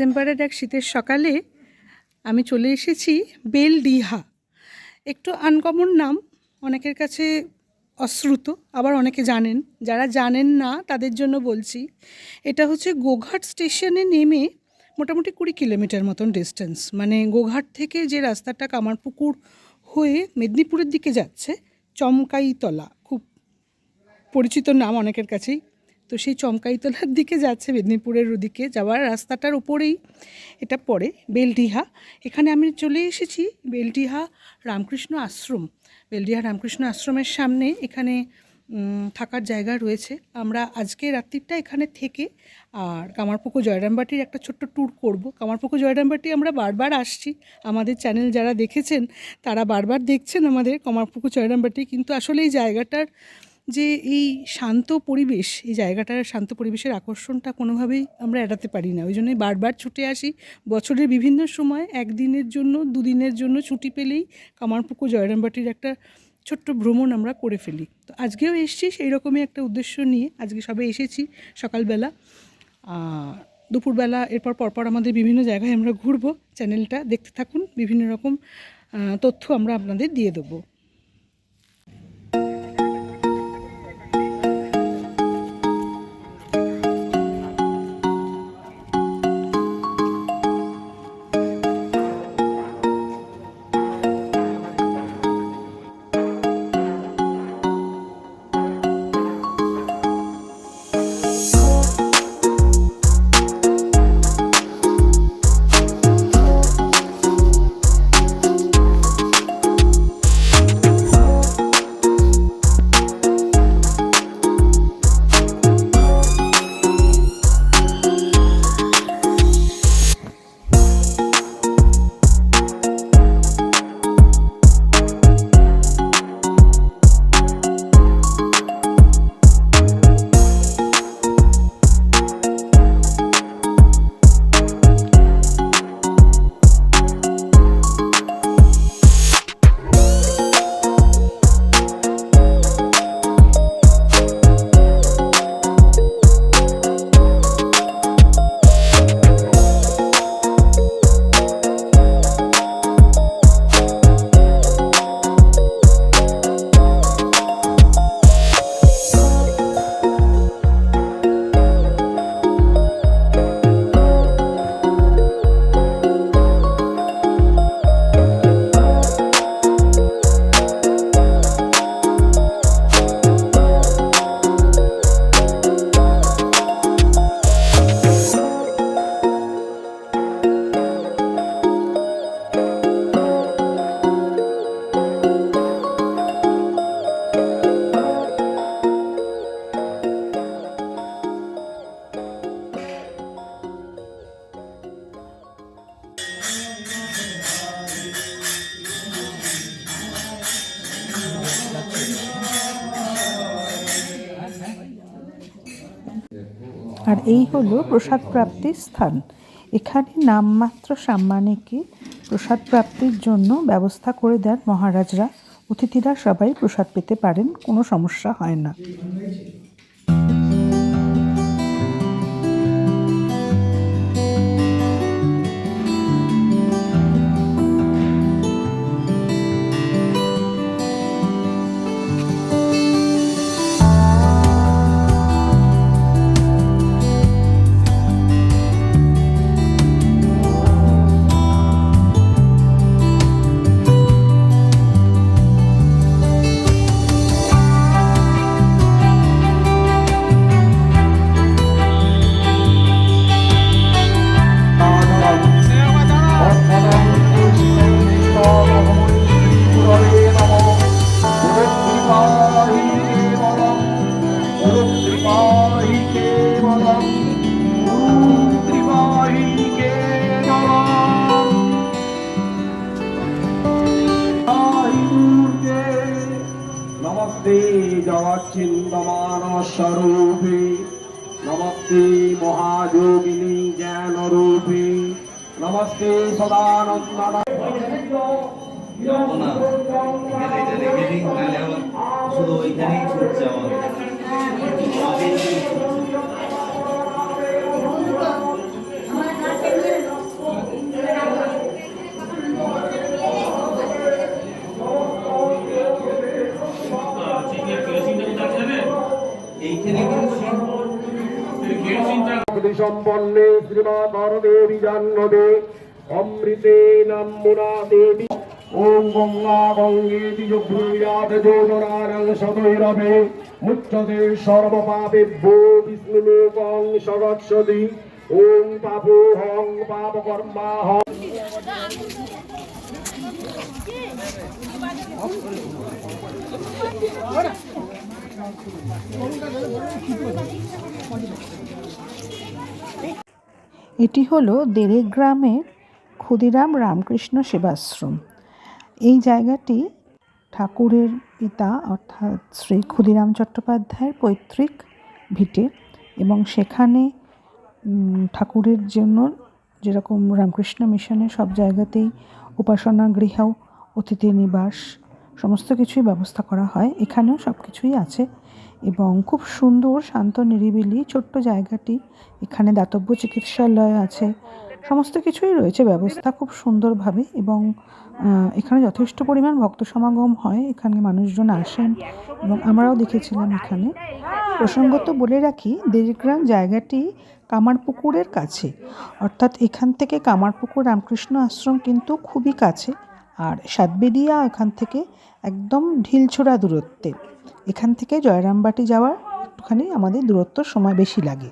ডিসেম্বরের এক শীতের সকালে আমি চলে এসেছি বেলডিহা। একটু আনকমন নাম, অনেকের কাছে অশ্রুত, আবার অনেকে জানেন। যারা জানেন না, তাদের জন্য বলছি, এটা হচ্ছে গোঘাট স্টেশনে নেমে মোটামুটি কুড়ি কিলোমিটার মতন ডিস্টেন্স মানে গোঘাট থেকে যে রাস্তাটা কামারপুকুর হয়ে মেদিনীপুরের দিকে যাচ্ছে, চমকাইতলা। খুব পরিচিত নাম অনেকের কাছেই। তো সেই চমকাইতলার দিকে যাচ্ছে, মেদিনীপুরের ওদিকে যাওয়ার রাস্তাটার উপরেই এটা পড়ে বেলডিহা। এখানে আমি চলে এসেছি বেলডিহা রামকৃষ্ণ আশ্রম। বেলডিহা রামকৃষ্ণ আশ্রমের সামনে এখানে থাকার জায়গা রয়েছে। আমরা আজকে রাত্রিটা এখানে থেকে আর কামারপুকুর জয়রামবাটির একটা ছোট্ট ট্যুর করব। কামারপুকুর জয়রামবাটি আমরা বারবার আসছি। আমাদের চ্যানেল যারা দেখেছেন, তারা বারবার দেখছেন আমাদের কামারপুকুর জয়রামবাটি। কিন্তু আসলে এই জায়গাটার যে এই শান্ত পরিবেশ, এই জায়গাটার শান্ত পরিবেশের আকর্ষণটা কোনোভাবেই আমরা এড়াতে পারি না। ওই জন্যই বারবার ছুটে আসি। বছরের বিভিন্ন সময় একদিনের জন্য, দুদিনের জন্য ছুটি পেলেই কামারপুকুর, জয়রামবাটির একটা ছোট্ট ভ্রমণ আমরা করে ফেলি। তো আজকেও এসেছি সেই রকমই একটা উদ্দেশ্য নিয়ে। আজকে সবে এসেছি সকালবেলা। দুপুরবেলা, এরপর পরপর আমাদের বিভিন্ন জায়গায় আমরা ঘুরবো। চ্যানেলটা দেখতে থাকুন। বিভিন্ন রকম তথ্য আমরা আপনাদের দিয়ে দেবো। আর এই হলো প্রসাদ প্রাপ্তির স্থান। এখানে নামমাত্র সাম্মানিকে প্রসাদ প্রাপ্তির জন্য ব্যবস্থা করে দেন মহারাজরা। অতিথিরা সবাই প্রসাদ পেতে পারেন, কোনো সমস্যা হয় না। স্বরূপে নমস্তে মহাযোগিনী জ্ঞান রূপে নমস্তে সদানন্দ শুধু ওইখানেই ছুটছে আমাদের। সম্পন্নে শ্রীমাতর দেবী জাহ্নবে অমৃতে নাম্মুনা দেবী ওম গঙ্গা গঙ্গেতি যুভ্রূয়াত যোজনারং সদৈরবে মুচ্যতে সর্বপাপেভ্যো বিষ্ণুলোকং সগচ্ছতি ওম পাপোহং পাপকর্মাহং এটি হলো দেরেক গ্রামের ক্ষুদিরাম রামকৃষ্ণ সেবাশ্রম। এই জায়গাটি ঠাকুরের পিতা, অর্থাৎ শ্রী ক্ষুদিরাম চট্টোপাধ্যায়ের পৈতৃক ভিটে এবং সেখানে ঠাকুরের জন্য যেরকম রামকৃষ্ণ মিশনের সব জায়গাতেই উপাসনা গৃহ অতিথি নিবাস সমস্ত কিছুই ব্যবস্থা করা হয়। এখানেও সব কিছুই আছে এবং খুব সুন্দর, শান্ত, নিরিবিলি, ছোট্ট জায়গাটি। এখানে দাতব্য চিকিৎসালয় আছে। সমস্ত কিছুই রয়েছে, ব্যবস্থা খুব সুন্দরভাবে এবং এখানে যথেষ্ট পরিমাণ ভক্ত সমাগম হয়। এখানে মানুষজন আসেন এবং আমরাও দেখেছিলাম এখানে। প্রসঙ্গত বলে রাখি, দেরিগ্রাম জায়গাটি কামারপুকুরের কাছে। অর্থাৎ এখান থেকে কামারপুকুর রামকৃষ্ণ আশ্রম কিন্তু খুবই কাছে। আর সাতবেদিয়া এখান থেকে একদম ঢিলছোড়া দূরত্বে। এখান থেকে জয়রামবাটি যাওয়ার একটুখানি আমাদের দূরত্ব সময় বেশি লাগে।